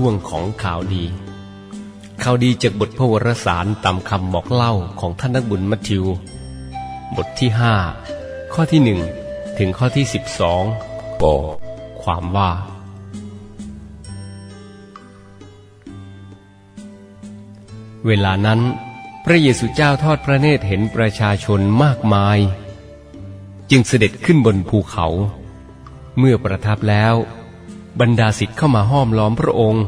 ช่วงของข่าวดีข่าวดีจากบทพระวรสารตามคำบอกเล่าของท่านนักบุญมัทธิว บทที่ห้าข้อที่หนึ่งถึงข้อที่สิบสองบอกความว่า เวลานั้น พระเยซูเจ้าทอดพระเนตรเห็นประชาชนมากมาย จึงเสด็จขึ้นบนภูเขา เมื่อประทับแล้ว บรรดาศิษย์เข้ามาห้อมล้อมพระองค์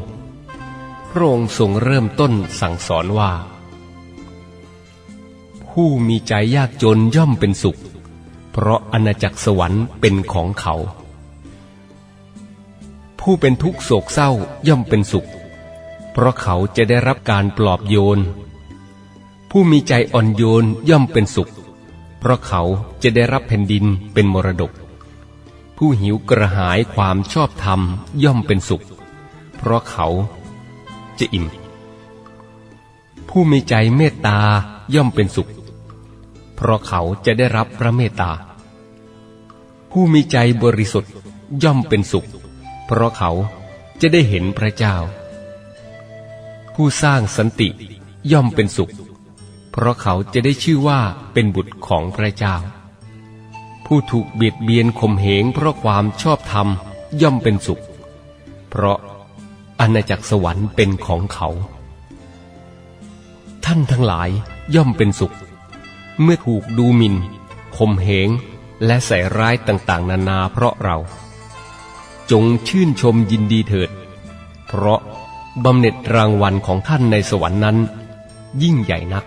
พระองค์ทรงเริ่มต้นสั่งสอนว่า ผู้มีใจยากจนย่อมเป็นสุข เพราะอาณาจักรสวรรค์เป็นของเขา ผู้เป็นทุกโศกเศร้าย่อมเป็นสุข เพราะเขาจะได้รับการปลอบโยน ผู้มีใจอ่อนโยนย่อมเป็นสุข เพราะเขาจะได้รับแผ่นดินเป็นมรดก ผู้หิวกระหายความชอบธรรมย่อมเป็นสุข เพราะเขาจะอิ่ม ผู้มีใจเมตตาย่อมเป็นสุข เพราะเขาจะได้รับพระเมตตา ผู้มีใจบริสุทธิ์ย่อมเป็นสุข เพราะเขาจะได้เห็นพระเจ้า ผู้สร้างสันติย่อมเป็นสุข เพราะเขาจะได้ชื่อว่าเป็นบุตรของพระเจ้า ผู้ถูกเบียดเบียนข่มเหงเพราะความชอบธรรมย่อมเป็นสุข เพราะอาณาจักรสวรรค์เป็นของเขา ท่านทั้งหลายย่อมเป็นสุข เมื่อถูกดูหมิน่นข่มเหงและใส่ร้ายต่างๆ นานาเพราะเรา จงชื่นชมยินดีเถิด เพราะบำเหน็จรางวัลของท่านในสวรรค์นั้น ยิ่งใหญ่นัก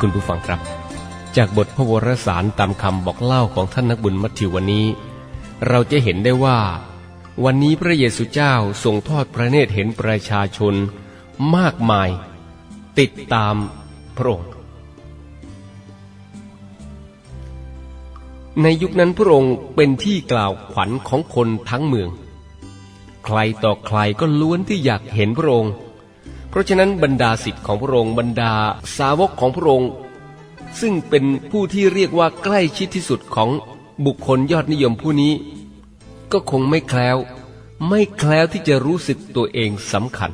คุณผู้ฟังครับ จากบทพระวรสารตามคำบอกเล่าของท่านนักบุญมัทธิววันนี้ เราจะเห็นได้ว่า วันนี้พระเยซูเจ้าทรงทอดพระเนตรเห็นประชาชน มากมาย ติดตามพระองค์ในยุคนั้นพระองค์เป็นที่กล่าวขวัญของคนทั้งเมือง ใครต่อใครก็ล้วนที่อยากเห็นพระองค์ เพราะฉะนั้นบรรดาสิทธิ์ของพระองค์บรรดาสาวกของพระองค์ ซึ่งเป็นผู้ที่เรียกว่าใกล้ชิดที่สุดของบุคคลยอดนิยมผู้นี้ ก็คงไม่แคล้ว ไม่แคล้วที่จะรู้สึกตัวเองสำคัญ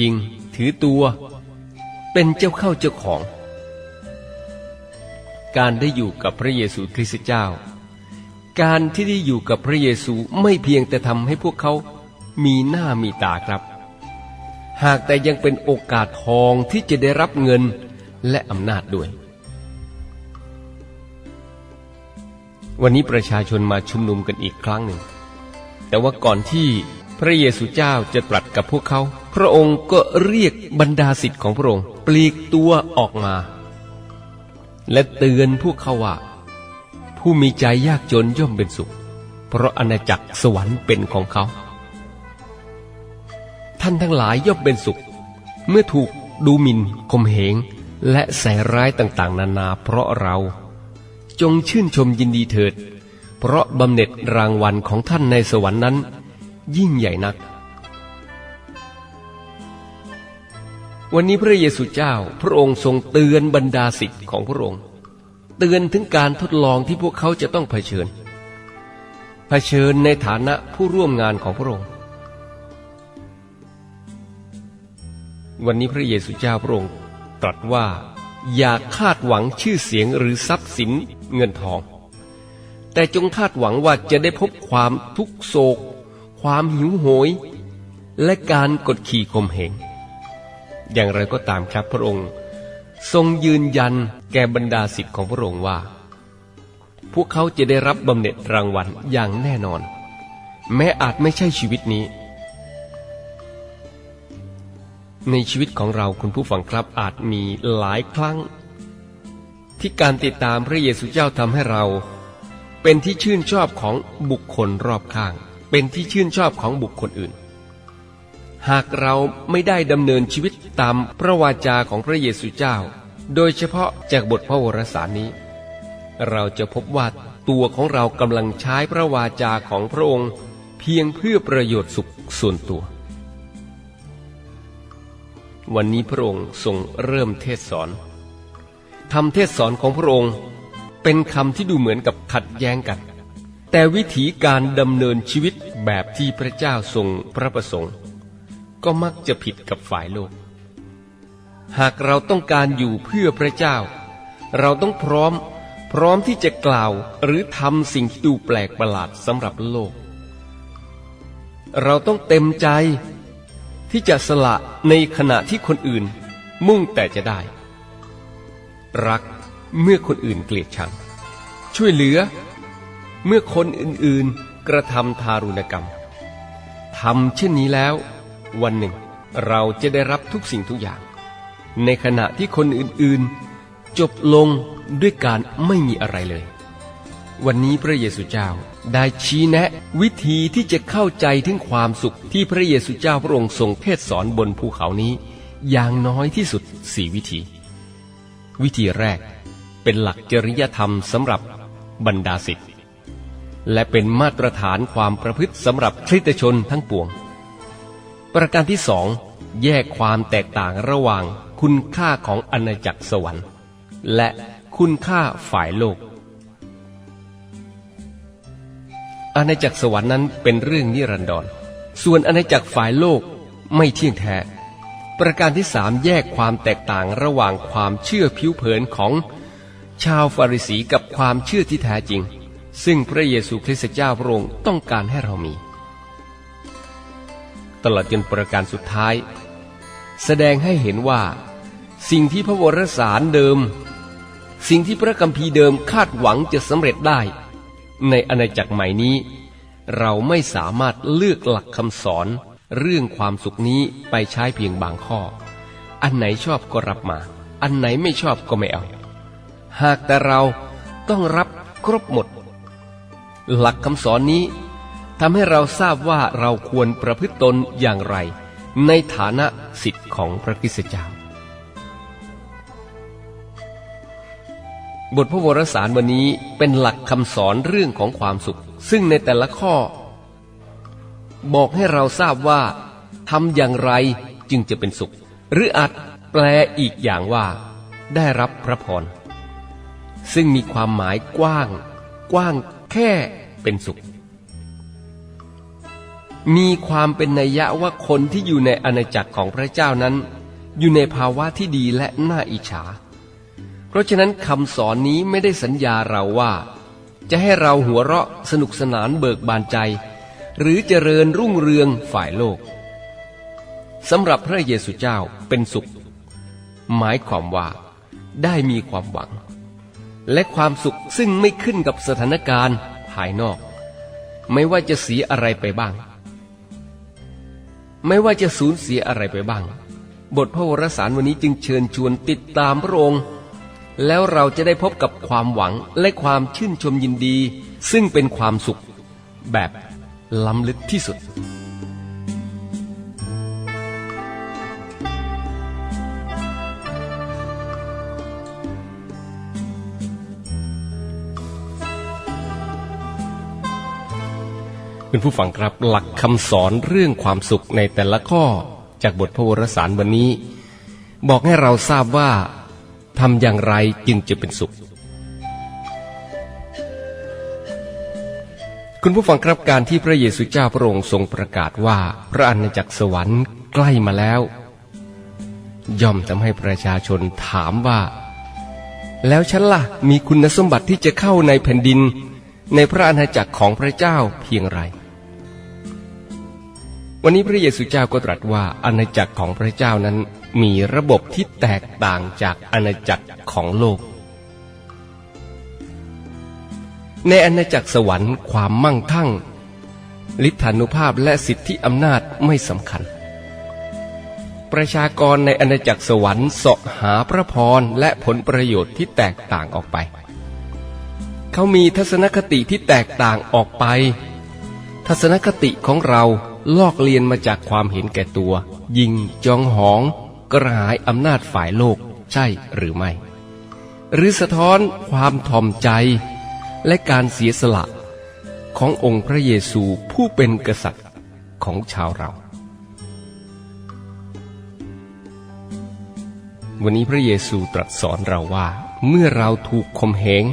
ยิงถือตัว เป็นเจ้าเข้าเจ้าของ การได้อยู่กับพระเยซูคริสต์เจ้า การที่ได้อยู่กับพระเยซูไม่เพียงแต่ทำให้พวกเขามีหน้ามีตาครับ หากแต่ยังเป็นโอกาสทองที่จะได้รับเงินและอำนาจด้วย วันนี้ประชาชนมาชุมนุมกันอีกครั้งหนึ่ง แต่ว่าก่อนที่พระเยซูเจ้าจะตรัสกับพวกเขา พระองค์ก็เรียกบรรดาสิทธิ์ของพระองค์ ปลีกตัวออกมา และเตือนพวกเขาว่า ผู้มีใจยากจนย่อมเป็นสุข เพราะอาณาจักรสวรรค์เป็นของเขาานทั้งหลายย่อมเป็นสุข เมื่อถูกดูหมิ่นข่มเหง และใส่ร้ายต่างๆ นานาเพราะเรา จงชื่นชมยินดีเถิด เพราะบำเหน็จรางวัลของท่านในสวรรค์นั้น ยิ่งใหญ่นัก วันนี้พระเยซูเจ้าพระองค์ทรงเตือนบรรดาสิทธิ์ของพระองค์ เตือนถึงการทดลองที่พวกเขาจะต้องเผชิญ เผชิญในฐานะผู้ร่วมงานของพระองค์ วันนี้พระเยซูเจ้าพระองค์ตรัสว่า อย่าคาดหวังชื่อเสียงหรือทรัพย์สินเงินทอง แต่จงคาดหวังว่าจะได้พบความทุกโศก ความหิวโหย และการกดขี่ข่มเหงอย่างไรก็ตามครับพระองค์ ทรงยืนยันแก่บรรดาสิทธิ์ของพระองค์ว่า พวกเขาจะได้รับบำเหน็จรางวัลอย่างแน่นอน แม้อาจไม่ใช่ชีวิตนี้ ในชีวิตของเราคุณผู้ฟังครับอาจมีหลายครั้ง ที่การติดตามพระเยซูเจ้าทำให้เรา เป็นที่ชื่นชอบของบุคคลรอบข้าง เป็นที่ชื่นชอบของบุคคลอื่น หากเราไม่ได้ดำเนินชีวิตตามพระวาจาของพระเยซูเจ้า โดยเฉพาะจากบทพระวรสารนี้ เราจะพบว่าตัวของเรากำลังใช้พระวาจาของพระองค์ เพียงเพื่อประโยชน์สุขส่วนตัว วันนี้พระองค์ทรงเริ่มเทศสอนคำเทศสอนของพระองค์ เป็นคำที่ดูเหมือนกับขัดแย้งกัน แต่วิธีการดำเนินชีวิตแบบที่พระเจ้าทรงพระประสงค์ ก็มักจะผิดกับฝ่ายโลก หากเราต้องการอยู่เพื่อพระเจ้า เราต้องพร้อมพร้อมที่จะกล่าวหรือทำสิ่งที่ดูแปลกประหลาดสำหรับโลก เราต้องเต็มใจ ที่จะสละในขณะที่คนอื่นมุ่งแต่จะได้ รักเมื่อคนอื่นเกลียดชัง ช่วยเหลือ เมื่อคนอื่นๆกระทำทารุณกรรมทำเช่นนี้แล้ว วันหนึ่งเราจะได้รับทุกสิ่งทุกอย่าง ในขณะที่คนอื่นๆ จบลงด้วยการไม่มีอะไรเลย วันนี้พระเยซูเจ้า ได้ชี้แนะ วิธีที่จะเข้าใจถึงความสุขที่พระเยซูเจ้าพระองค์ทรงเทศสอนบนภูเขานี้ อย่างน้อยที่สุดสี่วิธี วิธีแรกเป็นหลักจริยธรรมสำหรับบรรดาศิษย์และเป็นมาตรฐานความประพฤติสำหรับคริสตชนทั้งปวง ประการที่สองแยกความแตกต่างระหว่างคุณค่าของอาณาจักรสวรรค์ และคุณค่าฝ่ายโลก อาณาจักรสวรรค์นั้นเป็นเรื่องนิรันดร ส่วนอาณาจักรฝ่ายโลกไม่เที่ยงแท้ ประการที่สามแยกความแตกต่างระหว่างความเชื่อผิวเผินของชาวฟาริสีกับความเชื่อที่แท้จริง ซึ่งพระเยซูคริสต์เจ้าพระองค์ต้องการให้เรามี ตลอดจนประการสุดท้าย แสดงให้เห็นว่า สิ่งที่พระวรสารเดิม สิ่งที่พระคัมภีร์เดิมคาดหวังจะสำเร็จได้ ในอาณาจักรใหม่นี้ เราไม่สามารถเลือกหลักคำสอน เรื่องความสุขนี้ไปใช้เพียงบางข้อ อันไหนชอบก็รับมา อันไหนไม่ชอบก็ไม่เอา หากแต่เราต้องรับครบหมด หลักคำสอนนี้ทำให้เราทราบว่าเราควรประพฤติตนอย่างไร ในฐานะสิทธิ์ของพระคริสเจ้า บทพระวรสารวันนี้เป็นหลักคำสอนเรื่องของความสุข ซึ่งในแต่ละข้อ บอกให้เราทราบว่าทำอย่างไรจึงจะเป็นสุข หรืออาจแปลอีกอย่างว่า ได้รับพระพร ซึ่งมีความหมายกว้าง กว้างแค่เป็นสุข มีความเป็นนัยยะว่าคนที่อยู่ในอาณาจักรของพระเจ้านั้น อยู่ในภาวะที่ดีและน่าอิจฉา เพราะฉะนั้นคำสอนนี้ไม่ได้สัญญาเราว่า จะให้เราหัวเราะสนุกสนานเบิกบานใจ หรือเจริญรุ่งเรืองฝ่ายโลกสำหรับพระเยซูเจ้าเป็นสุข หมายความว่าได้มีความหวัง และความสุขซึ่งไม่ขึ้นกับสถานการณ์ภายนอก ไม่ว่าจะเสียอะไรไปบ้าง ไม่ว่าจะสูญเสียอะไรไปบ้าง บทพระวรสารวันนี้จึงเชิญชวนติดตามพระองค์ แล้วเราจะได้พบกับความหวังและความชื่นชมยินดี ซึ่งเป็นความสุข แบบล้ำลึกที่สุด คุณผู้ฟังครับหลักคำสอนเรื่องความสุขในแต่ละข้อจากบทพระวรสารวันนี้ บอกให้เราทราบว่า ทำอย่างไรจึงจะเป็นสุข คุณผู้ฟังครับการที่พระเยซูเจ้าพระองค์ทรงประกาศว่าพระอาณาจักรสวรรค์ใกล้มาแล้ว ย่อมทำให้ประชาชนถามว่า แล้วฉันล่ะมีคุณสมบัติที่จะเข้าในแผ่นดิน ในพระอาณาจักรของพระเจ้าเพียงไร วันนี้พระเยซูเจ้าก็ตรัสว่าอาณาจักรของพระเจ้านั้น มีระบบที่แตกต่างจากอาณาจักรของโลก ในอาณาจักรสวรรค์ความมั่งคั่งฤทธานุภาพและสิทธิอำนาจไม่สำคัญ ประชากรในอาณาจักรสวรรค์เสาะหาพระพรและผลประโยชน์ที่แตกต่างออกไป เขามีทัศนคติที่แตกต่างออกไป ทัศนคติของเราลอกเลียนมาจากความเห็นแก่ตัว ยิงจองหอง กระหายอำนาจฝ่ายโลกใช่หรือไม่ หรือสะท้อนความทอมใจและการเสียสละขององค์พระเยซูผู้เป็นกษัตริย์ของชาวเรา วันนี้พระเยซูตรัสสอนเราว่า เมื่อเราถูกข่มเหง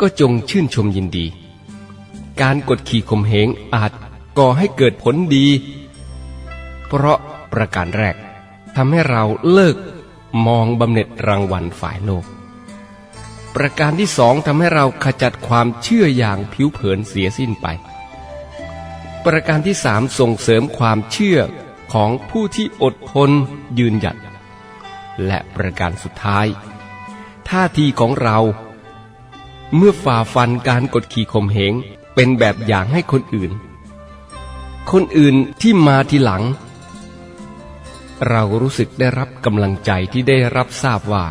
ก็จงชื่นชมยินดี การกดขี่ข่มเหงอาจก่อให้เกิดผลดี เพราะประการแรก ทำให้เราเลิกมองบำเหน็จรางวัลฝ่ายโลก ประการที่สองทำให้เราขจัดความเชื่ออย่างผิวเผินเสียสิ้นไป ประการที่สามส่งเสริมความเชื่อของผู้ที่อดทนยืนหยัด และประการสุดท้าย ท่าทีของเรา เมื่อฝ่าฟันการกดขี่ข่มเหงเป็นแบบอย่างให้คนอื่น คนอื่นที่มาทีหลัง เรารู้สึกได้รับกำลังใจที่ได้รับทราบว่า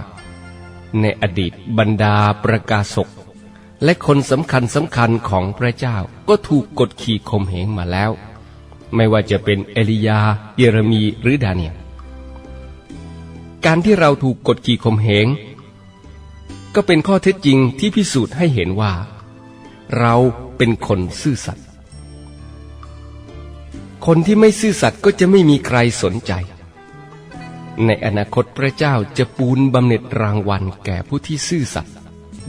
ในอดีตบรรดาประกาศกและคนสำคัญสำคัญของพระเจ้าก็ถูกกดขี่ข่มเหงมาแล้ว ไม่ว่าจะเป็นเอลียา เยเรมีหรือดาเนียลการที่เราถูกกดขี่ข่มเหงก็เป็นข้อเท็จจริงที่พิสูจน์ให้เห็นว่า เราเป็นคนซื่อสัตย์คนที่ไม่ซื่อสัตย์ก็จะไม่มีใครสนใจ ในอนาคตพระเจ้าจะปูนบำเหน็จรางวัลแก่ผู้ที่ซื่อสัตย์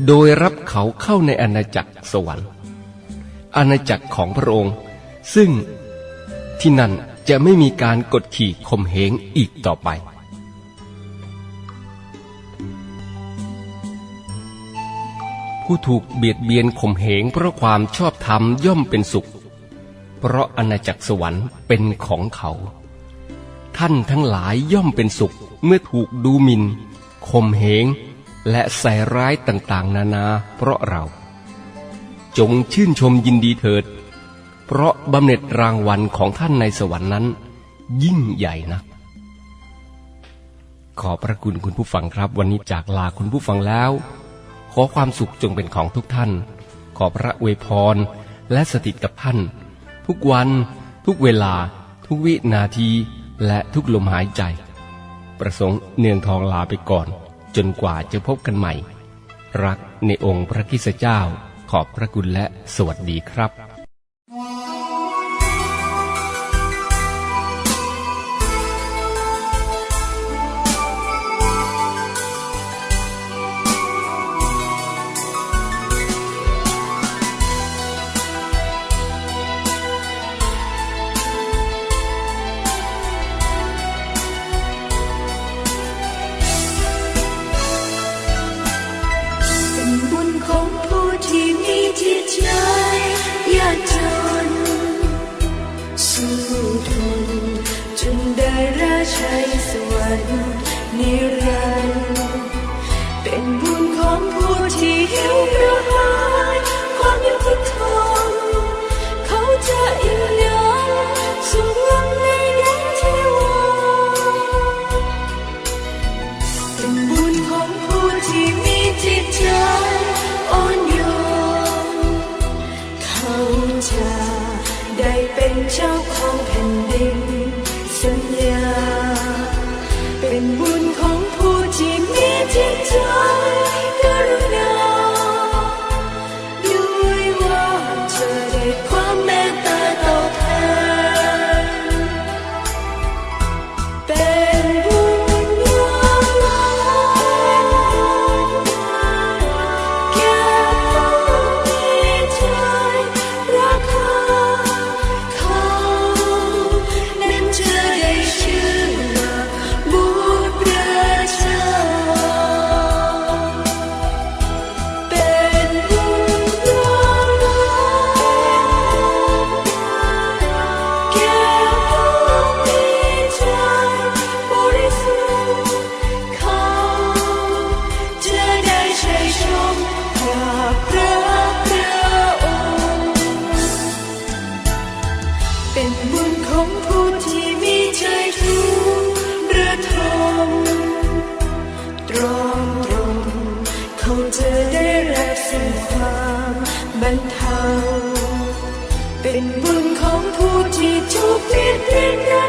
โดยรับเขาเข้าในอาณาจักรสวรรค์ อาณาจักรของพระองค์ ซึ่งที่นั่นจะไม่มีการกดขี่ข่มเหงอีกต่อไปผู้ถูกเบียดเบียนข่มเหงเพราะความชอบธรรมย่อมเป็นสุข เพราะอาณาจักรสวรรค์เป็นของเขา ท่านทั้งหลายย่อมเป็นสุข เมื่อถูกดูหมิน่นข่มเหง และใส่ร้ายต่างๆ นานา เพราะเรา จงชื่นชมยินดีเถิด เพราะบำเหน็จรางวัลของท่านในสวรรค์นั้น ยิ่งใหญ่นักขอพระคุณคุณผู้ฟังครับวันนี้จากลาคุณผู้ฟังแล้ว ขอความสุขจงเป็นของทุกท่าน ขอพระอวยพรและสถิตกับท่าน ทุกวัน ทุกเวลา ทุกวินาที และทุกลมหายใจ ประสงค์เนืองทองลาไปก่อน จนกว่าจะพบกันใหม่ รักในองค์พระคิสเจ้าขอบพระคุณและสวัสดีครับ บุญของผู้ที่มีจิตใจยากจน สู้ทนจนได้ราชัยสวรรค์นิรันดร์เป็นบุญของผู้ที่หิวกระ ไเป็นบุญของผู้ที่มีใจทุกระทมตรองตรมเขาจะได้รับสิ่งความบรรเทาเป็นบุญของผู้ที่ใจ